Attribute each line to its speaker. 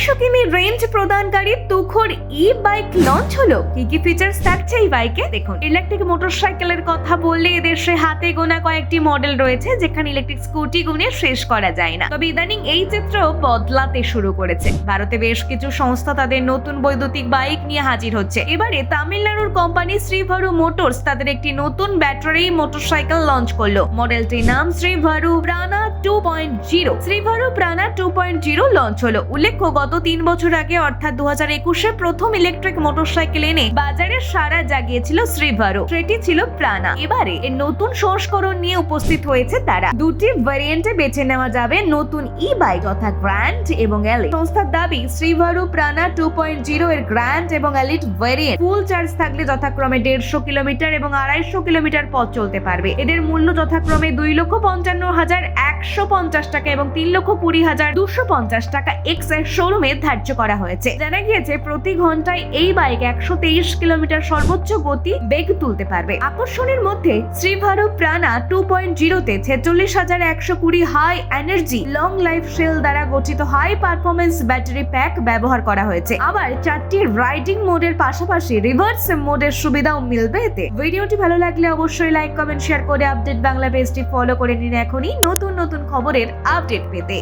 Speaker 1: আড়াইশো কিমি রেঞ্জ প্রদানকারী তুখর ই বাইক লঞ্চ হলো। কি কি ফিচার্স থাকছে এই বাইকে দেখুন ইলেকট্রিক মোটরসাইকেলের কথা বললে এদেশে হাতে গোনা কয়েকটি মডেল রয়েছে, যেখানে ইলেকট্রিক স্কুটি গুনে শেষ করা যায় না। তবে ইদানিং এই চিত্র বদলাতে শুরু করেছে। ভারতে বেশ কিছু সংস্থা তাদের নতুন বৈদ্যুতিক বাইক নিয়ে হাজির হচ্ছে। এবারে তামিলনাড়ুর কোম্পানি শ্রীভারু মোটরস তাদের একটি নতুন ব্যাটারি মোটরসাইকেল লঞ্চ করল। মডেলটির নাম Srivaru Prana two point zero Srivaru Prana two point zero launch হলো। উল্লেখ্য, গত তিন বছর আগে, অর্থাৎ দু হাজার একুশে, প্রথম ইলেকট্রিক মোটরসাইকেল এনে বাজারে সারা জাগিয়েছিল শ্রীভারু। সেটি ছিল প্রাণা। এবারে এর নতুন সংস্করণ নিয়ে উপস্থিত হয়েছে তারা। দুটি ভ্যারিয়েন্টে বেছে নেওয়া যাবে নতুন ই বাইক অর্থাৎ গ্র্যান্ড এবং এলিট সংস্থার দাবি, Srivaru Prana two point zero এর গ্র্যান্ড এবং এলিট ভ্যারিয়েন্ট ফুল চার্জ থাকলে যথাক্রমে দেড়শো কিলোমিটার এবং আড়াইশো কিলোমিটার পথ চলতে পারবে। এদের মূল্য যথাক্রমে দুই লক্ষ পঞ্চান্ন হাজার একশো পঞ্চাশ টাকা এবং তিন লক্ষ কুড়ি হাজার দুশো পঞ্চাশ টাকা। এক্সের শোরুমে ধার্য করা হয়েছে। জানা গিয়েছে, প্রতি ঘন্টায় এই বাইক একশো তেইশ কিলোমিটার সর্বোচ্চ গতি বেগ তুলতে পারবে। আকর্ষণের মধ্যে শ্রীভারু প্রাণা টু পয়েন্ট জিরোতে ছেচল্লিশ হাজার একশো কুড়ি high energy long life cell দ্বারা গঠিত হাই পারফরমেন্স ব্যাটারি প্যাক ব্যবহার করা হয়েছে। আবার চারটি রাইডিং মোডের পাশাপাশি রিভার্স মোডের সুবিধাও মিলবে এতে। ভিডিওটি ভালো লাগলে অবশ্যই লাইক কমেন্ট শেয়ার করে আপডেট বাংলা পেজটি ফলো করে নিন এখনই। নতুন নতুন খবরের আপডেট পেতে।